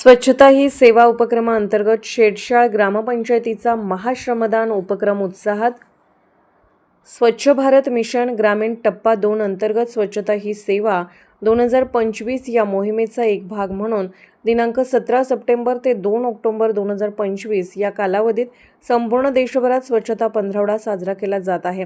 स्वच्छता ही सेवा उपक्रमाअंतर्गत शेडशाळ ग्रामपंचायतीचा महाश्रमदान उपक्रम उत्साहात स्वच्छ भारत मिशन ग्रामीण टप्पा दोन अंतर्गत स्वच्छता ही सेवा दोन हजार पंचवीस या मोहिमेचा एक भाग म्हणून दिनांक सतरा सप्टेंबर ते दोन ऑक्टोबर दोन हजार पंचवीस या कालावधीत संपूर्ण देशभरात स्वच्छता पंधरवडा साजरा केला जात आहे.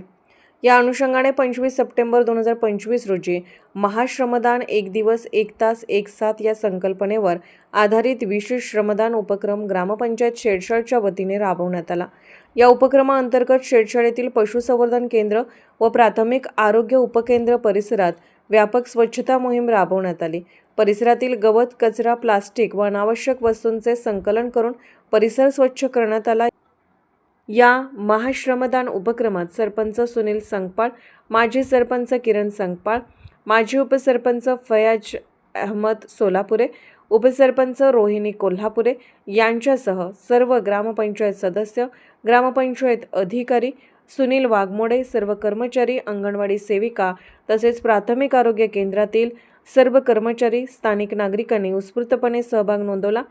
या अनुषंगाने पंचवीस सप्टेंबर दोन हजार पंचवीस रोजी महाश्रमदान एक दिवस एक तास एक सात या संकल्पनेवर आधारित विशेष श्रमदान उपक्रम ग्रामपंचायत शेडशाळच्या वतीने राबवण्यात आला. या उपक्रमाअंतर्गत शेडशाळेतील पशुसंवर्धन केंद्र व प्राथमिक आरोग्य उपकेंद्र परिसरात व्यापक स्वच्छता मोहीम राबवण्यात आली. परिसरातील गवत कचरा प्लास्टिक व अनावश्यक वस्तूंचे संकलन करून परिसर स्वच्छ करण्यात आला. या महाश्रमदान उपक्रमात सरपंच सुनील संगपाळ माजी सरपंच किरण संगपाळ माजी उपसरपंच फयाज अहमद सोलापुरे उपसरपंच रोहिणी कोल्हापुरे यांच्यासह सर्व ग्रामपंचायत सदस्य ग्रामपंचायत अधिकारी सुनील वाघमोडे सर्व कर्मचारी अंगणवाडी सेविका तसेच प्राथमिक आरोग्य केंद्रातील सर्व कर्मचारी स्थानिक नागरिकांनी उत्स्फूर्तपणे सहभाग नोंदवला.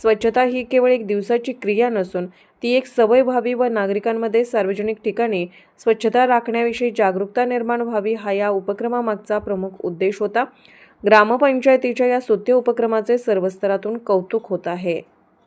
स्वच्छता ही केवळ एक दिवसाची क्रिया नसून ती एक सवय व्हावी व नागरिकांमध्ये सार्वजनिक ठिकाणी स्वच्छता राखण्याविषयी जागरूकता निर्माण व्हावी हा या उपक्रमामागचा प्रमुख उद्देश होता. ग्रामपंचायतीच्या या स्तुत्य उपक्रमाचे सर्व स्तरातून कौतुक होत आहे.